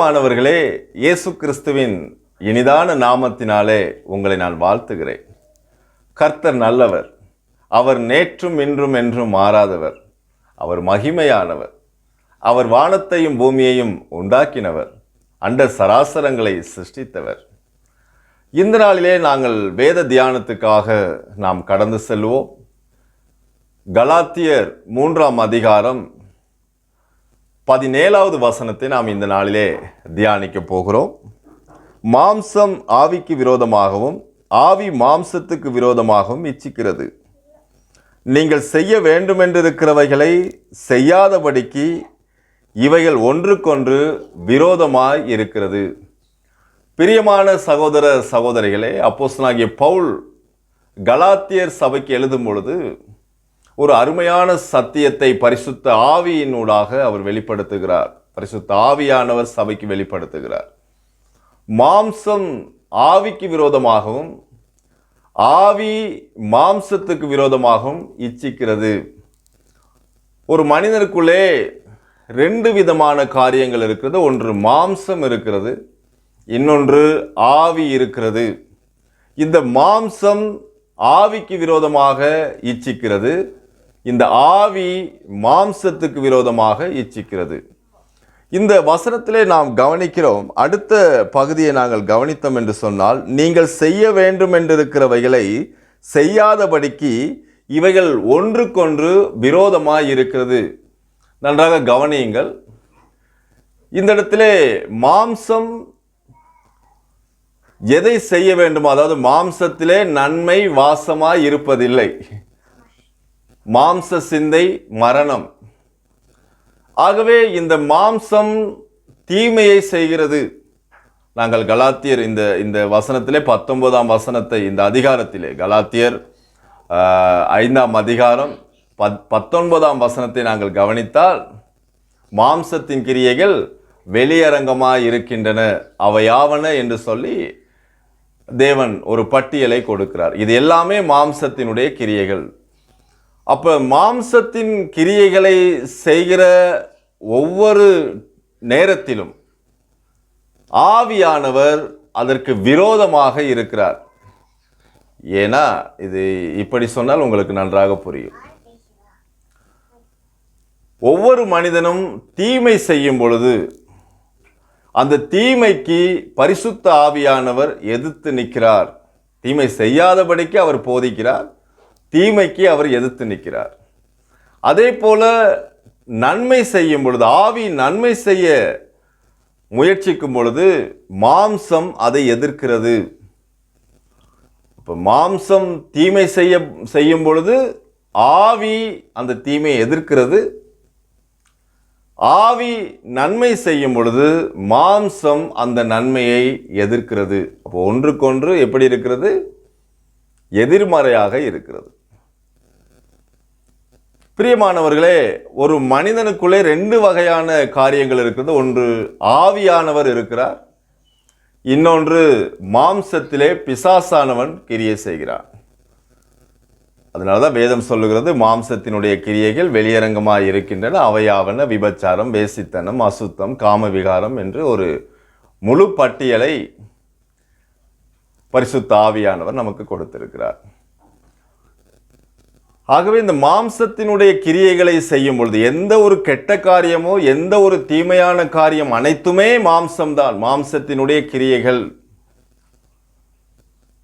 பிரியமானவர்களே இயேசு கிறிஸ்துவின் இனிதான நாமத்தினாலே உங்களை நான் வாழ்த்துகிறேன். கர்த்தர் நல்லவர். அவர் நேற்றும் இன்றும் என்றும் மாறாதவர். அவர் மகிமையானவர். அவர் வானத்தையும் பூமியையும் உண்டாக்கினவர். அண்ட சராசரங்களை சிருஷ்டித்தவர். இந்த நாளிலே நாங்கள் வேத தியானத்துக்காக நாம் கடந்து செல்வோம். கலாத்தியர் மூன்றாம் அதிகாரம் பதினேழாவது வசனத்தை நாம் இந்த நாளிலே தியானிக்க போகிறோம். மாம்சம் ஆவிக்கு விரோதமாகவும் ஆவி மாம்சத்துக்கு விரோதமாகவும் இச்சிக்கிறது. நீங்கள் செய்ய வேண்டுமென்றிருக்கிறவைகளை செய்யாதபடிக்கு இவைகள் ஒன்றுக்கொன்று விரோதமாய் இருக்கிறது. பிரியமான சகோதர சகோதரிகளே அப்போஸ்தலனாகிய பவுல் கலாத்தியர் சபைக்கு எழுதும் பொழுது ஒரு அருமையான சத்தியத்தை பரிசுத்த ஆவியினூடாக அவர் வெளிப்படுத்துகிறார். பரிசுத்த ஆவியானவர் சபைக்கு வெளிப்படுத்துகிறார். மாம்சம் ஆவிக்கு விரோதமாகவும் ஆவி மாம்சத்துக்கு விரோதமாகவும் இச்சிக்கிறது. ஒரு மனிதனுக்குள்ளே ரெண்டு விதமான காரியங்கள் இருக்கிறது. ஒன்று மாம்சம் இருக்கிறது இன்னொன்று ஆவி இருக்கிறது. இந்த மாம்சம் ஆவிக்கு விரோதமாக இச்சிக்கிறது. இந்த ஆவி மாம்சத்துக்கு விரோதமாக இச்சிக்கிறது. இந்த வசனத்திலே நாம் கவனிக்கிறோம். அடுத்த பகுதியை நாங்கள் கவனித்தோம் என்று சொன்னால் நீங்கள் செய்ய வேண்டும் என்றிருக்கிறவைகளை செய்யாதபடிக்கு இவைகள் ஒன்றுக்கொன்று விரோதமாக இருக்கிறது. நன்றாக கவனியுங்கள். இந்த இடத்திலே மாம்சம் எதை செய்ய வேண்டுமோ அதாவது மாம்சத்திலே நன்மை வாசமாக இருப்பதில்லை. மாம்ச சிந்தை மரணம். ஆகவே இந்த மாம்சம் தீமையை செய்கிறது. நாங்கள் கலாத்தியர் இந்த இந்த வசனத்திலே பத்தொன்பதாம் வசனத்தை இந்த அதிகாரத்திலே கலாத்தியர் ஐந்தாம் அதிகாரம் பத் பத்தொன்பதாம் வசனத்தை நாங்கள் கவனித்தால் மாம்சத்தின் கிரியைகள் வெளியரங்கமாக இருக்கின்றன. அவையாவன என்று சொல்லி தேவன் ஒரு பட்டியலை கொடுக்கிறார். இது எல்லாமே மாம்சத்தினுடைய கிரியைகள். அப்போ மாம்சத்தின் கிரியைகளை செய்கிற ஒவ்வொரு நேரத்திலும் ஆவியானவர் அதற்கு விரோதமாக இருக்கிறார். ஏன்னா இது இப்படி சொன்னால் உங்களுக்கு நன்றாக புரியும். ஒவ்வொரு மனிதனும் தீமை செய்யும் பொழுது அந்த தீமைக்கு பரிசுத்த ஆவியானவர் எதிர்த்து நிற்கிறார். தீமை செய்யாதபடிக்கு அவர் போதிக்கிறார். தீமைக்கு அவர் எதிர்த்து நிற்கிறார். அதே போல நன்மை செய்யும் பொழுது ஆவி நன்மை செய்ய முயற்சிக்கும் பொழுது மாம்சம் அதை எதிர்க்கிறது. இப்போ மாம்சம் தீமை செய்ய செய்யும் பொழுது ஆவி அந்த தீமையை எதிர்க்கிறது. ஆவி நன்மை செய்யும் பொழுது மாம்சம் அந்த நன்மையை எதிர்க்கிறது. அப்போ ஒன்றுக்கொன்று எப்படி இருக்கிறது? எதிர்மறையாக இருக்கிறது. பிரியமானவர்களே ஒரு மனிதனுக்குள்ளே ரெண்டு வகையான காரியங்கள் இருக்கிறது ஒன்று ஆவியானவர் இருக்கிறார். இன்னொன்று மாம்சத்திலே பிசாசானவன் கிரியை செய்கிறான். அதனால தான் வேதம் சொல்லுகிறது மாம்சத்தினுடைய கிரியைகள் வெளியரங்கமாக இருக்கின்றன. அவையாவன விபச்சாரம் வேசித்தனம் அசுத்தம் காம விகாரம் என்று ஒரு முழு பட்டியலை பரிசுத்த ஆவியானவர் நமக்கு கொடுத்திருக்கிறார். ஆகவே இந்த மாம்சத்தினுடைய கிரியைகளை செய்யும் பொழுது எந்த ஒரு கெட்ட காரியமோ எந்த ஒரு தீமையான காரியம் அனைத்துமே மாம்சம்தான். மாம்சத்தினுடைய கிரியைகள்.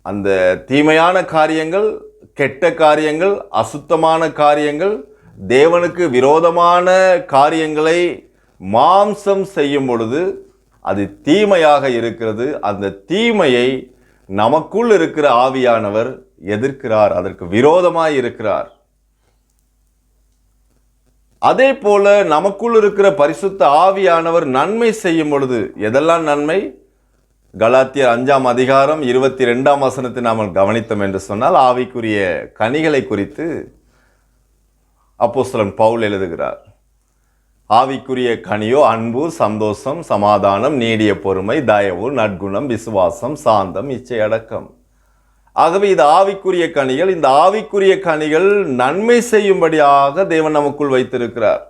அந்த தீமையான காரியங்கள் கெட்ட காரியங்கள் அசுத்தமான காரியங்கள் தேவனுக்கு விரோதமான காரியங்களை மாம்சம் செய்யும் பொழுது அது தீமையாக இருக்கிறது. அந்த தீமையை நமக்குள் இருக்கிற ஆவியானவர் எதிர்க்கிறார். அதற்கு விரோதமாக இருக்கிறார். அதே போல நமக்குள் இருக்கிற பரிசுத்த ஆவியானவர் நன்மை செய்யும் பொழுது எதெல்லாம் நன்மை? கலாத்தியர் அஞ்சாம் அதிகாரம் இருபத்தி ரெண்டாம் வசனத்தை நாம் கவனித்தோம் என்று சொன்னால் ஆவிக்குரிய கனிகளை குறித்து அப்போஸ்தலன் பவுல் எழுதுகிறார். ஆவிக்குரிய கனியோ அன்பு சந்தோஷம் சமாதானம் நீடிய பொறுமை தயவு நற்குணம் விசுவாசம் சாந்தம் இச்சை அடக்கம். ஆகவே இது ஆவிக்குரிய கனிகள். இந்த ஆவிக்குரிய கனிகள் நன்மை செய்யும்படியாக தேவன் நமக்குள் வைத்திருக்கிறார்.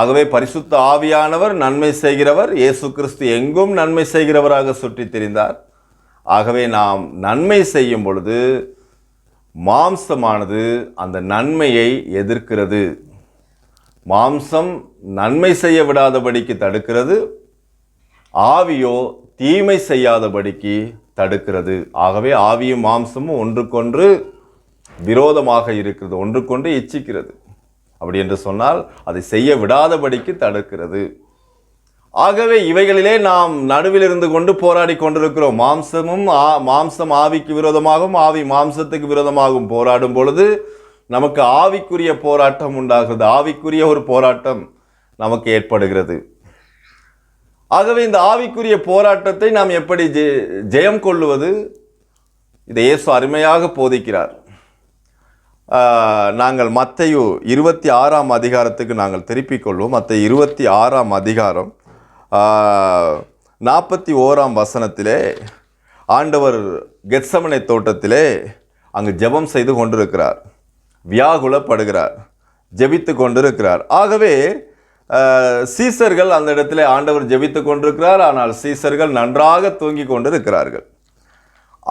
ஆகவே பரிசுத்த ஆவியானவர் நன்மை செய்கிறவர் இயேசு கிறிஸ்து எங்கும் நன்மை செய்கிறவராக சுற்றி திரிந்தார் ஆகவே நாம் நன்மை செய்யும் பொழுது மாம்சமானது அந்த நன்மையை எதிர்க்கிறது. மாம்சம் நன்மை செய்ய விடாதபடிக்கு தடுக்கிறது. ஆவியோ தீமை செய்யாதபடிக்கு தடுக்கிறது. ஆகவே ஆவியும் மாம்சமும் ஒன்றுக்கொன்று விரோதமாக இருக்கிறது ஒன்றுக்கொன்று இச்சிக்கிறது. அப்படி என்று சொன்னால் அதை செய்ய விடாதபடிக்கு தடுக்கிறது. ஆகவே இவைகளிலே நாம் நடுவில் இருந்து கொண்டு போராடி கொண்டிருக்கிறோம். மாம்சமும் ஆ- மாம்சம் ஆவிக்கு விரோதமாகவும் ஆவி மாம்சத்துக்கு விரோதமாகவும் போராடும் பொழுது நமக்கு ஆவிக்குரிய போராட்டம் உண்டாகிறது. ஆவிக்குரிய ஒரு போராட்டம் நமக்கு ஏற்படுகிறது. ஆகவே இந்த ஆவிக்குரிய போராட்டத்தை நாம் எப்படி ஜெ- ஜெயம் கொள்ளுவது? இதை இயேசு அருமையாக போதிக்கிறார். நாங்கள் மத்தையோ இருபத்தி ஆறாம் அதிகாரத்துக்கு நாங்கள் திருப்பிக் கொள்வோம். மற்ற இருபத்தி ஆறாம் அதிகாரம் நாற்பத்தி ஓராம் வசனத்திலே ஆண்டவர் கெட்சமனை தோட்டத்திலே அங்கு ஜெபம் செய்து கொண்டிருக்கிறார். வியாகுலப்படுகிறார். ஜெபித்து கொண்டிருக்கிறார். ஆகவே சீசர்கள் அந்த இடத்துல ஆண்டவர் ஜெபித்து கொண்டிருக்கிறார். ஆனால் சீசர்கள் நன்றாக தூங்கி கொண்டிருக்கிறார்கள்.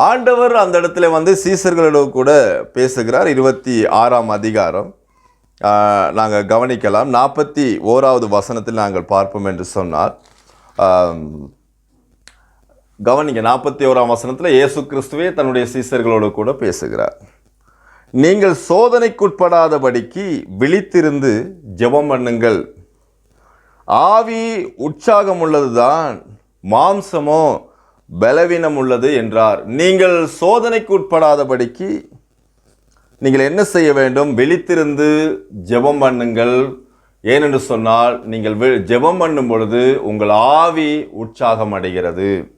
ஆண்டவர் அந்த இடத்துல வந்து சீசர்களிடம் கூட பேசுகிறார். இருபத்தி ஆறாம் அதிகாரம் நாங்கள் கவனிக்கலாம். நாற்பத்தி ஓராவது வசனத்தில் நாங்கள் பார்ப்போம் என்று சொன்னால் கவனிங்க நாற்பத்தி ஓராம் வசனத்தில் இயேசு கிறிஸ்துவே தன்னுடைய சீசர்களோடு கூட பேசுகிறார். நீங்கள் சோதனைக்குட்படாதபடிக்கு விழித்திருந்து ஜெபம் பண்ணுங்கள். ஆவி உற்சாகம் உள்ளதுதான் மாம்சமோ பலவீனம் உள்ளது என்றார். நீங்கள் சோதனைக்கு உட்படாதபடிக்கு நீங்கள் என்ன செய்ய வேண்டும்? விழித்திருந்து ஜெபம் பண்ணுங்கள். ஏனென்று சொன்னால் நீங்கள் வி- ஜெபம் பண்ணும் பொழுது உங்கள் ஆவி உற்சாகம் அடைகிறது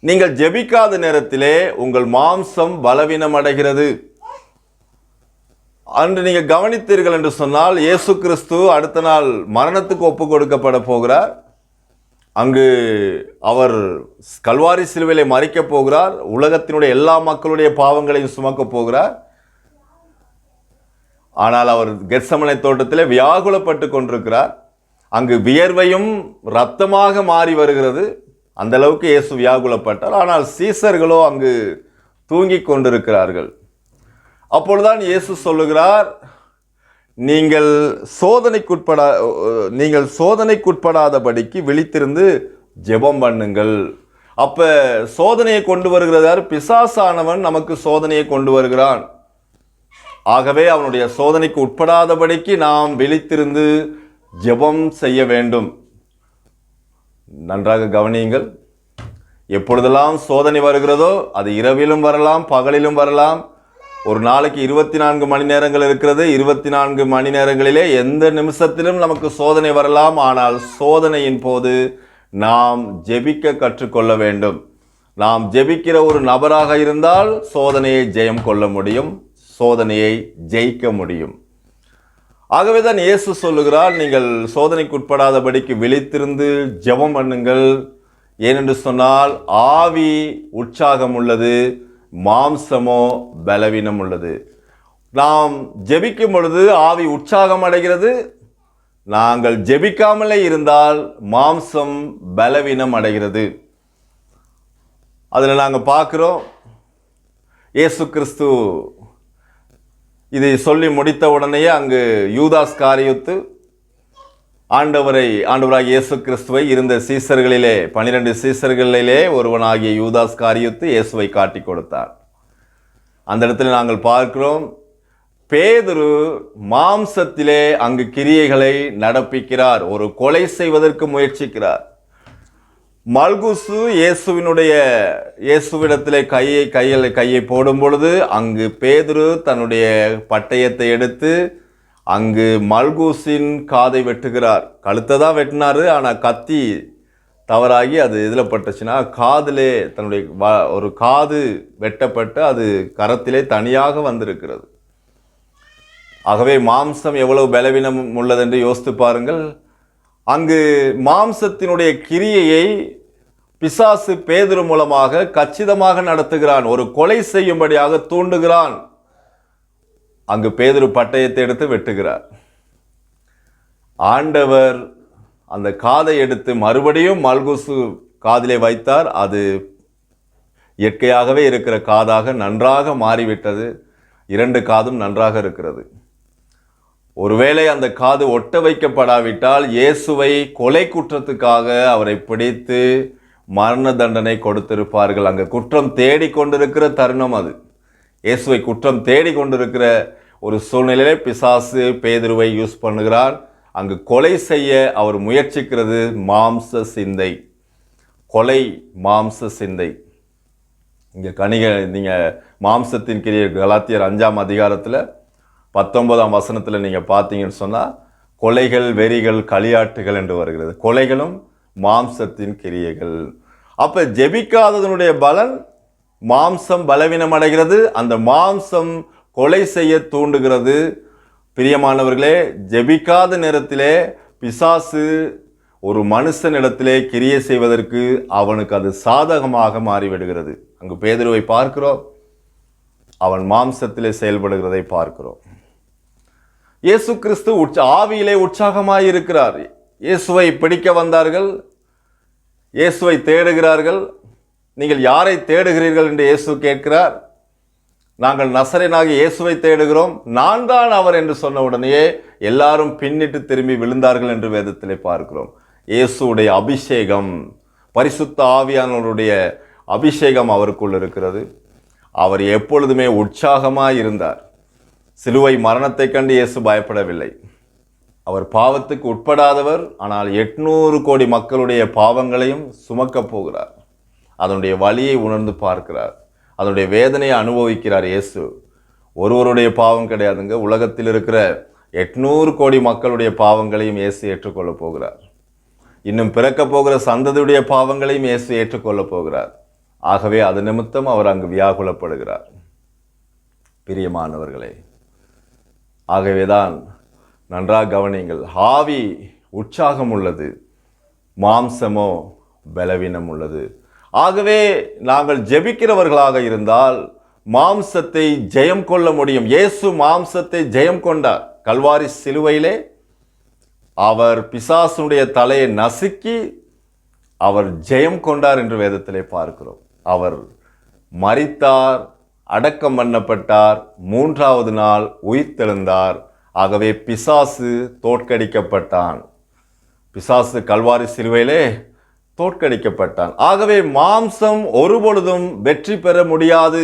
நீங்கள் ஜெபிக்காத நேரத்திலே உங்கள் மாம்சம் பலவீனம் அடைகிறது அன்று நீங்கள் கவனித்தீர்கள் என்று சொன்னால் இயேசு கிறிஸ்து அடுத்த நாள் மரணத்துக்கு ஒப்பு கொடுக்கப்பட போகிறார். அங்கு அவர் கல்வாரி சிலுவையிலே மறிக்கப் போகிறார். உலகத்தினுடைய எல்லா மக்களுடைய பாவங்களையும் சுமக்கப் போகிறார். ஆனால் அவர் கெத்சமனை தோட்டத்தில் வியாகுலப்பட்டு கொண்டிருக்கிறார். அங்கு வியர்வையும் ரத்தமாக மாறி வருகிறது. அந்த அளவுக்கு இயேசு வியாகுலப்பட்டார். ஆனால் சீசர்களோ அங்கு தூங்கிக் கொண்டிருக்கிறார்கள். அப்பொழுதுதான் இயேசு சொல்லுகிறார் நீங்கள் சோதனைக்குட்படா நீங்கள் சோதனைக்குட்படாதபடிக்கு விழித்திருந்து ஜெபம் பண்ணுங்கள். அப்போ சோதனையை கொண்டு வருகிறதார் பிசாசானவன் நமக்கு சோதனையை கொண்டு வருகிறான். ஆகவே அவனுடைய சோதனைக்கு உட்படாதபடிக்கு நாம் விழித்திருந்து ஜெபம் செய்ய வேண்டும். நன்றாக கவனியுங்கள். எப்பொழுதெல்லாம் சோதனை வருகிறதோ அது இரவிலும் வரலாம் பகலிலும் வரலாம் ஒரு நாளைக்கு இருபத்தி நான்கு மணி நேரங்கள் இருக்கிறது. இருபத்தி நான்கு மணி நேரங்களிலே எந்த நிமிஷத்திலும் நமக்கு சோதனை வரலாம். ஆனால் சோதனையின் போது நாம் ஜெபிக்க கற்றுக்கொள்ள வேண்டும். நாம் ஜெபிக்கிற ஒரு நபராக இருந்தால் சோதனையை ஜெயம் கொள்ள முடியும். சோதனையை ஜெயிக்க முடியும். ஆகவே தான் இயேசு சொல்லுகிறார் நீங்கள் சோதனைக்கு உட்படாதபடிக்கு விழித்திருந்து ஜெபம் பண்ணுங்கள். ஏனென்று சொன்னால் ஆவி உற்சாகம் உள்ளது. மாம்சமோ பலவீனம் உள்ளது. நாம் ஜெபிக்கும் பொழுது ஆவி உற்சாகம் அடைகிறது. நாங்கள் ஜெபிக்காமலே இருந்தால் மாம்சம் பலவீனம் அடைகிறது. அதில் நாங்கள் பார்க்குறோம் இயேசு கிறிஸ்து இதை சொல்லி முடித்த உடனேயே அங்கு யூதாஸ் காரியுத்து ஆண்டவரை ஆண்டவராக இயேசு கிறிஸ்துவை இருந்த சீசர்களிலே பனிரெண்டு சீசர்களிலே ஒருவனாகிய யூதாஸ் காரியத்து இயேசுவை காட்டி கொடுத்தார். அந்த இடத்துல நாங்கள் பார்க்கிறோம் பேதுரு மாம்சத்திலே அங்கு கிரியைகளை நடப்பிக்கிறார் ஒரு கொலை செய்வதற்கு முயற்சிக்கிறார். மல்குசு இயேசுவினுடைய இயேசுவிடத்திலே கையை கையில் கையை போடும் பொழுது அங்கு பேதுரு தன்னுடைய பட்டயத்தை எடுத்து அங்கு மல்கூசின் காதை வெட்டுகிறார். கழுத்தை தான் வெட்டினார் ஆனால் கத்தி தவறாகி அது இதில் பட்டுச்சுன்னா காதிலே தன்னுடைய வ- ஒரு காது வெட்டப்பட்டு அது கரத்திலே தனியாக வந்திருக்கிறது. ஆகவே மாம்சம் எவ்வளவு பலவீனம் உள்ளதென்று யோசித்து பாருங்கள். அங்கு மாம்சத்தினுடைய கிரியையை பிசாசு பேதுரு மூலமாக கச்சிதமாக நடத்துகிறான். ஒரு கொலை செய்யும்படியாக தூண்டுகிறான். அங்கு பேதுரு பட்டயத்தை எடுத்து வெட்டுகிறார். ஆண்டவர் அந்த காதை எடுத்து மறுபடியும் மல்குசு காதிலே வைத்தார். அது இயற்கையாகவே இருக்கிற காதாக நன்றாக மாறிவிட்டது. இரண்டு காதும் நன்றாக இருக்கிறது. ஒருவேளை அந்த காது ஒட்ட வைக்கப்படாவிட்டால் இயேசுவை கொலை குற்றத்துக்காக அவரை பிடித்து மரண தண்டனை கொடுத்திருப்பார்கள். அங்கே குற்றம் தேடிக்கொண்டிருக்கிற தருணம் அது. இயேசுவை குற்றம் தேடிக் கொண்டிருக்கிற ஒரு சூழ்நிலையிலே பிசாசு பேதுருவை யூஸ் பண்ணுகிறார். அங்கு கொலை செய்ய அவர் முயற்சிக்கிறது மாம்ச சிந்தை. கொலை மாம்ச சிந்தை. இங்கே கணிக நீங்கள் மாம்சத்தின் கிரிய கலாத்தியர் அஞ்சாம் அதிகாரத்தில் பத்தொன்பதாம் வசனத்தில் நீங்கள் பார்த்தீங்கன்னு சொன்னால் கொலைகள் வெறிகள் களியாட்டுகள் என்று வருகிறது. கொலைகளும் மாம்சத்தின் கிரியைகள். அப்போ ஜெபிக்காததனுடைய பலன் மாம்சம் பலவீனம் அடைகிறது அந்த மாம்சம் கொலை செய்ய தூண்டுகிறது. பிரியமானவர்களே ஜெபிக்காத நேரத்திலே பிசாசு ஒரு மனுஷனிடத்திலே கிரியை செய்வதற்கு அவனுக்கு அது சாதகமாக மாறிவிடுகிறது. அங்கு பேதுருவை பார்க்கிறோம். அவன் மாம்சத்திலே செயல்படுகிறதை பார்க்கிறோம். இயேசு கிறிஸ்து உற்ச ஆவியிலே உற்சாகமாக இருக்கிறார் இயேசுவை பிடிக்க வந்தார்கள். இயேசுவை தேடுகிறார்கள். நீங்கள் யாரை தேடுகிறீர்கள் என்று இயேசு கேட்கிறார். நாங்கள் நசரனாக இயேசுவை தேடுகிறோம். நான் தான் அவர் என்று சொன்ன உடனேயே எல்லாரும் பின்னிட்டு திரும்பி விழுந்தார்கள் என்று வேதத்திலே பார்க்கிறோம். இயேசுடைய அபிஷேகம் பரிசுத்த ஆவியானவருடைய அபிஷேகம் அவருக்குள் இருக்கிறது. அவர் எப்பொழுதுமே உற்சாகமாக இருந்தார். சிலுவை மரணத்தைக் கண்டு இயேசு பயப்படவில்லை. அவர் பாவத்துக்கு உட்படாதவர் ஆனால் எட்நூறு கோடி மக்களுடைய பாவங்களையும் சுமக்கப் போகிறார். அதனுடைய வலியை உணர்ந்து பார்க்கிறார். அதனுடைய வேதனையை அனுபவிக்கிறார் இயேசு. ஒருவருடைய பாவம் கிடையாதுங்க. உலகத்தில் இருக்கிற எட்நூறு கோடி மக்களுடைய பாவங்களையும் இயேசு ஏற்றுக்கொள்ளப் போகிறார். இன்னும் பிறக்கப் போகிற சந்ததியுடைய பாவங்களையும் இயேசு ஏற்றுக்கொள்ளப் போகிறார். ஆகவே அது நிமித்தம் அவர் அங்கு வியாகுலப்படுகிறார். பிரியமானவர்களே ஆகவேதான் நன்றாக கவனிங்கள் ஆவி உற்சாகம் உள்ளது மாம்சமோ பலவீனம் உள்ளது. ஆகவே நாங்கள் ஜெபிக்கிறவர்களாக இருந்தால் மாம்சத்தை ஜெயம் கொள்ள முடியும். இயேசு மாம்சத்தை ஜெயம் கொண்டார். கல்வாரி சிலுவையிலே அவர் பிசாசுடைய தலையை நசுக்கி அவர் ஜெயம் கொண்டார் என்று வேதத்திலே பார்க்கிறோம். அவர் மறித்தார் அடக்கம் பண்ணப்பட்டார் மூன்றாவது நாள் உயிர்த்தெழுந்தார். ஆகவே பிசாசு தோற்கடிக்கப்பட்டான். பிசாசு கல்வாரி சிலுவையிலே தோற்கடிக்கப்பட்டான். ஆகவே மாம்சம் ஒருபொழுதும் வெற்றி பெற முடியாது.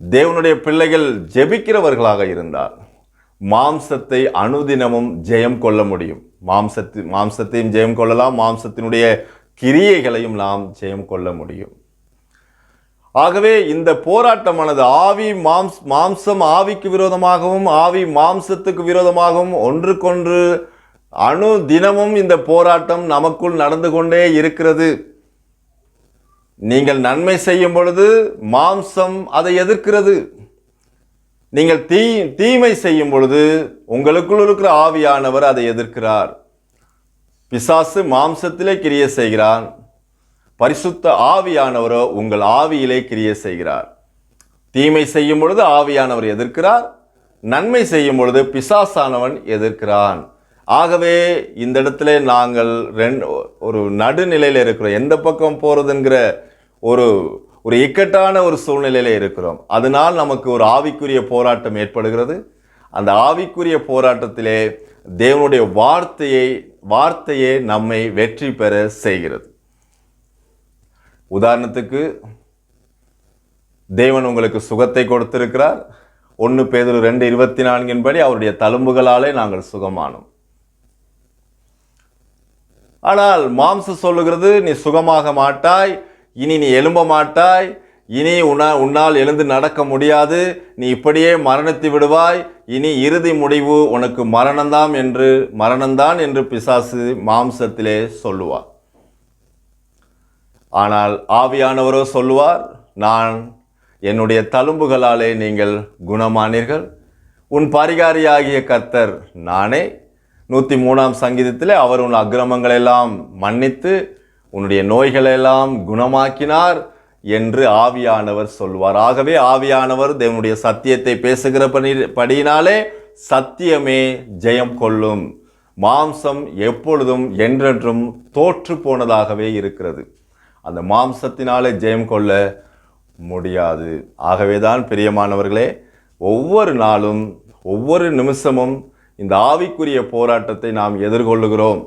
தேவனுடைய பிள்ளைகள் ஜெபிக்கிறவர்களாக இருந்தார் மாம்சத்தை அனுதினமும் ஜெயம் கொள்ள முடியும். மாம்சத்து மாம்சத்தையும் ஜெயம் கொள்ளலாம். மாம்சத்தினுடைய கிரியைகளையும் நாம் ஜெயம் கொள்ள முடியும். ஆகவே இந்த போராட்டமானது ஆவி மாம்ஸ் மாம்சம் ஆவிக்கு விரோதமாகவும் ஆவி மாம்சத்துக்கு விரோதமாகவும் ஒன்றுக்கொன்று அணு தினமும் இந்த போராட்டம் நமக்குள் நடந்து கொண்டே இருக்கிறது. நீங்கள் நன்மை செய்யும் பொழுது மாம்சம் அதை எதிர்க்கிறது. நீங்கள் தீ தீமை செய்யும் பொழுது உங்களுக்குள் இருக்கிற ஆவியானவர் அதை எதிர்க்கிறார். பிசாசு மாம்சத்திலே கிரிய செய்கிறான். பரிசுத்த ஆவியானவரோ உங்கள் ஆவியிலே கிரிய செய்கிறார். தீமை செய்யும் பொழுது ஆவியானவர் எதிர்க்கிறார். நன்மை செய்யும் பொழுது பிசாசானவன் எதிர்க்கிறான். ஆகவே இந்த இடத்துல நாங்கள் ரெண்டு ஒரு நடுநிலையில் இருக்கிறோம். எந்த பக்கம் போகிறதுங்கிற ஒரு ஒரு இக்கட்டான ஒரு சூழ்நிலையில் இருக்கிறோம். அதனால் நமக்கு ஒரு ஆவிக்குரிய போராட்டம் ஏற்படுகிறது. அந்த ஆவிக்குரிய போராட்டத்திலே தேவனுடைய வார்த்தையை வார்த்தையே நம்மை வெற்றி பெற செய்கிறது. உதாரணத்துக்கு தேவன் உங்களுக்கு சுகத்தை கொடுத்திருக்கிறார். ஒன்று பேதுரு ரெண்டு இருபத்தி நான்கின் படி அவருடைய தழும்புகளாலே நாங்கள் சுகமானோம். ஆனால் மாம்சம் சொல்லுகிறது நீ சுகமாக மாட்டாய் இனி நீ எழும்ப மாட்டாய் இனி உன்னா உன்னால் எழுந்து நடக்க முடியாது நீ இப்படியே மரணத்தை விடுவாய் இனி இறுதி முடிவு உனக்கு மரணம்தான் என்று மரணம்தான் என்று பிசாசு மாம்சத்திலே சொல்லுவார். ஆனால் ஆவியானவரோ சொல்லுவார் நான் என்னுடைய தழும்புகளாலே நீங்கள் குணமானீர்கள். உன் பரிகாரியாகிய கர்த்தர் நானே நூற்றி மூணாம் சங்கீதத்திலே அவர் உன் அக்கிரமங்களெல்லாம் மன்னித்து உன்னுடைய நோய்களெல்லாம் குணமாக்கினார் என்று ஆவியானவர் சொல்வார். ஆகவே ஆவியானவர் தேவனுடைய சத்தியத்தை பேசுகிற பணி படியினாலே சத்தியமே ஜெயம் கொள்ளும். மாம்சம் எப்பொழுதும் என்றென்றும் தோற்று போனதாகவே இருக்கிறது. அந்த மாம்சத்தினாலே ஜெயம் கொள்ள முடியாது. ஆகவே தான் பிரியமானவர்களே ஒவ்வொரு நாளும் ஒவ்வொரு நிமிஷமும் இந்த ஆவிக்குரிய போராட்டத்தை நாம் எதிர்கொள்ளுகிறோம்.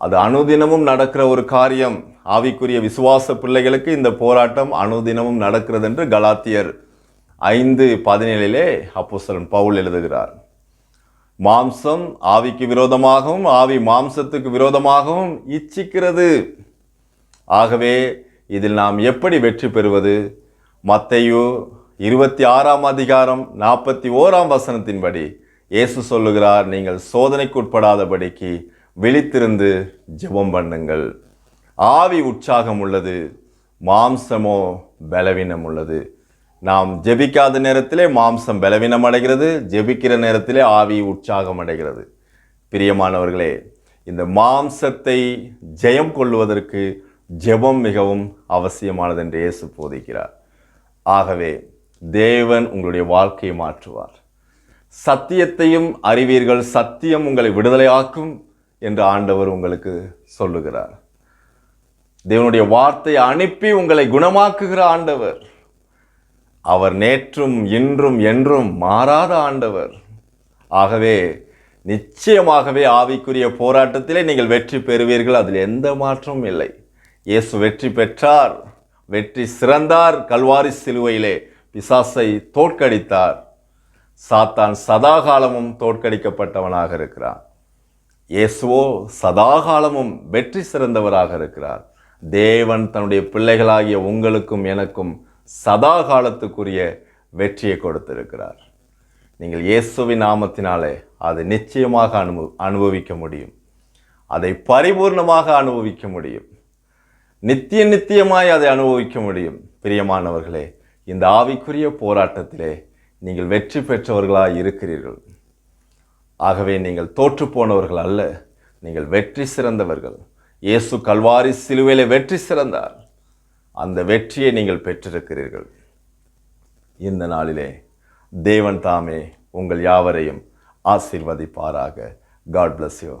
அது அனுதினமும் நடக்கிற ஒரு காரியம். ஆவிக்குரிய விசுவாச பிள்ளைகளுக்கு இந்த போராட்டம் அனுதினமும் நடக்கிறது என்று கலாத்தியர் ஐந்து பதினேழிலே அப்போஸ்தலன் பவுல் எழுதுகிறார். மாம்சம் ஆவிக்கு விரோதமாகவும் ஆவி மாம்சத்துக்கு விரோதமாகவும் இச்சிக்கிறது. ஆகவே இதில் நாம் எப்படி வெற்றி பெறுவது? மத்தையோ இருபத்தி ஆறாம் அதிகாரம் நாற்பத்தி ஓராம் வசனத்தின்படி இயேசு சொல்லுகிறார் நீங்கள் சோதனைக்குட்படாதபடிக்கு விழித்திருந்து ஜெபம் பண்ணுங்கள். ஆவி உற்சாகம் உள்ளது மாம்சமோ பலவீனம் உள்ளது. நாம் ஜெபிக்காத நேரத்திலே மாம்சம் பலவீனம் அடைகிறது ஜெபிக்கிற நேரத்திலே ஆவி உற்சாகம் அடைகிறது. பிரியமானவர்களே இந்த மாம்சத்தை ஜெயம் கொள்வதற்கு ஜெபம் மிகவும் அவசியமானது என்று இயேசு போதிக்கிறார். ஆகவே தேவன் உங்களுடைய வாழ்க்கையை மாற்றுவார். சத்தியத்தையும் அறிவீர்கள் சத்தியம் உங்களை விடுதலையாக்கும் என்று ஆண்டவர் உங்களுக்கு சொல்லுகிறார். தேவனுடைய வார்த்தையை அனுப்பி உங்களை குணமாக்குகிற ஆண்டவர். அவர் நேற்றும் இன்றும் என்றும் மாறாத ஆண்டவர். ஆகவே நிச்சயமாகவே ஆவிக்குரிய போராட்டத்திலே நீங்கள் வெற்றி பெறுவீர்கள். அதில் எந்த மாற்றமும் இல்லை. இயேசு வெற்றி பெற்றார். வெற்றி சிறந்தார். கல்வாரி சிலுவையிலே பிசாசை தோற்கடித்தார். சாத்தான் சதாகாலமும் தோற்கடிக்கப்பட்டவனாக இருக்கிறான். இயேசுவோ சதாகாலமும் வெற்றி சிறந்தவராக இருக்கிறார். தேவன் தன்னுடைய பிள்ளைகளாகிய உங்களுக்கும் எனக்கும் சதா காலத்துக்குரிய வெற்றியை கொடுத்திருக்கிறார். நீங்கள் இயேசுவின் நாமத்தினாலே அதை நிச்சயமாக அனுபவ அனுபவிக்க முடியும். அதை பரிபூர்ணமாக அனுபவிக்க முடியும். நித்திய நித்தியமாய் அதை அனுபவிக்க முடியும். பிரியமானவர்களே இந்த ஆவிக்குரிய போராட்டத்திலே நீங்கள் வெற்றி பெற்றவர்களாக இருக்கிறீர்கள். ஆகவே நீங்கள் தோற்று போனவர்கள் அல்ல நீங்கள் வெற்றி சிறந்தவர்கள். இயேசு கல்வாரி சிலுவையிலே வெற்றி சிறந்தார். அந்த வெற்றியை நீங்கள் பெற்றிருக்கிறீர்கள். இந்த நாளிலே தேவன் தாமே உங்கள் யாவரையும் ஆசீர்வதிப்பாராக. God bless you.